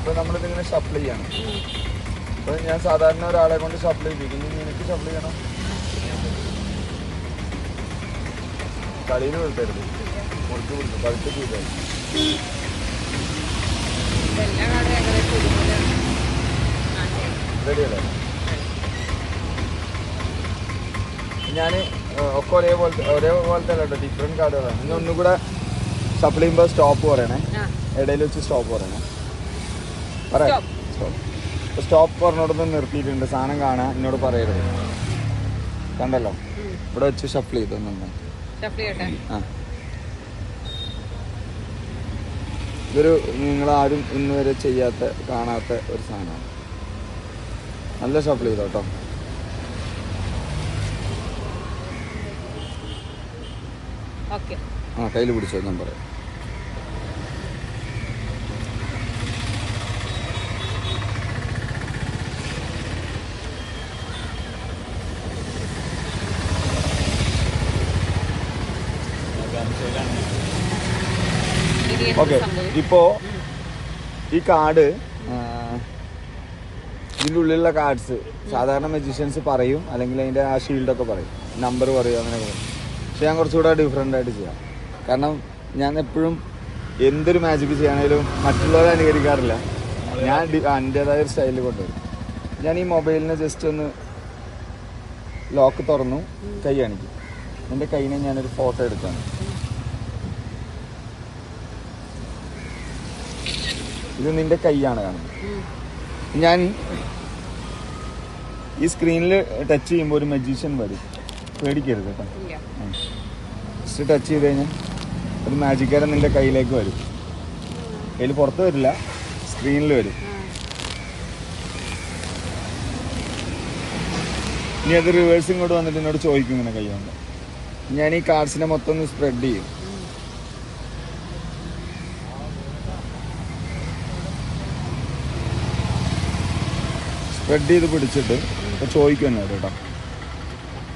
ഇപ്പൊ നമ്മളിതിങ്ങനെ സപ്ലൈ ചെയ്യണം. അപ്പൊ ഞാൻ സാധാരണ ഒരാളെ കൊണ്ട് സപ്ലൈ ചെയ്യും ഇനി നിനക്ക് സപ്ലൈ ചെയ്യണം. കളിയിൽ വീഴ്ത്തരുത് മുറിച്ച് പിടിക്കും കളിച്ച് ചെയ്താൽ റെഡിയല്ലേ? ഞാൻ ഒക്കെ ഒരേപോലത്തെ ഒരേപോലത്തെ അല്ല കേട്ടോ. ഡിഫറെന്റ് കാർഡുകളാണ് ഇനി ഒന്നുകൂടെ സപ്ലൈ ചെയ്യുമ്പോൾ സ്റ്റോപ്പ് പറയണേ. ഇടയിൽ വെച്ച് സ്റ്റോപ്പ് പറയണേ. പറയാം. സ്റ്റോപ്പ് പറഞ്ഞോടൊന്ന് നിർത്തിയിട്ടുണ്ട്. സാധനം കാണാൻ എന്നോട് പറയരുത്. കണ്ടല്ലോ? ഇവിടെ വെച്ച് ഷഫിൾ ചെയ്തു ആ. ഇതൊരു നിങ്ങൾ ആരും ഇന്ന് വരെ ചെയ്യാത്ത കാണാത്ത ഒരു സാധനമാണ്. നല്ല ഷഫിൾ ചെയ്തോ കേട്ടോ ആ കയ്യിൽ പിടിച്ചോ ഞാൻ പറയാം ഇനി ഓക്കെ ഇപ്പോ ഇപ്പോൾ ഈ കാർഡ് ഇതിന്റെ ഉള്ളിലുള്ള കാർഡ്സ് സാധാരണ മജീഷ്യൻസ് പറയും അല്ലെങ്കിൽ അതിന്റെ ആ ഷീൽഡൊക്കെ പറയും. നമ്പർ പറയും അങ്ങനെ പറയും. പക്ഷെ ഞാൻ കുറച്ചുകൂടെ ഡിഫറെന്റ് ആയിട്ട് ചെയ്യാം. കാരണം ഞാൻ എപ്പോഴും എന്തൊരു മാജിക് ചെയ്യാണെങ്കിലും മറ്റുള്ളവരെ അനുകരിക്കാറില്ല. ഞാൻ എന്റെതായ ഒരു സ്റ്റൈലിൽ കൊണ്ടുവരും. ഞാൻ ഈ മൊബൈലിനെ ജസ്റ്റ് ഒന്ന് ലോക്ക് തുറന്നു കൈ കാണിക്കും. എന്റെ കൈനെ ഞാനൊരു ഫോട്ടോ എടുത്താണ്. ഇത് നിന്റെ കൈയാണ് കാണുന്നത്. ഞാൻ ഈ സ്ക്രീനിൽ ടച്ച് ചെയ്യുമ്പോൾ ഒരു മജീഷ്യൻ വരും. പേടിക്കരുത് കേട്ടോ. ജസ്റ്റ് ടച്ച് ചെയ്ത് കഴിഞ്ഞാൽ ഒരു മാജിക്കാരൻ നിന്റെ കയ്യിലേക്ക് വരും. കയ്യിൽ പുറത്ത് വരില്ല സ്ക്രീനിൽ വരും. ഇനി അത് റിവേഴ്സ് ഇങ്ങോട്ട് വന്നിട്ട് എന്നോട് ചോദിക്കും ഇങ്ങനെ കൈ കൊണ്ട്. ഞാൻ ഈ കാർഡ്സിനെ മൊത്തം ഒന്ന് സ്പ്രെഡ് ചെയ്യും. സ്പ്രെഡ് ചെയ്ത് പിടിച്ചിട്ട് ഇപ്പൊ ചോദിക്കും എന്നോട് കേട്ടോ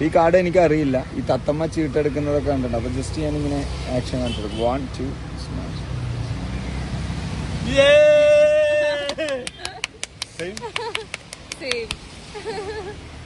ഈ കാർഡ് എനിക്ക് അറിയില്ല ഈ തത്തമ്മ ചീട്ടെടുക്കുന്നതൊക്കെ കണ്ടിട്ടുണ്ട്. അപ്പൊ ജസ്റ്റ് ഞാനിങ്ങനെ ആക്ഷൻ കാണിച്ചെടുക്കും വൺ ടു സ്മാഷ് Same.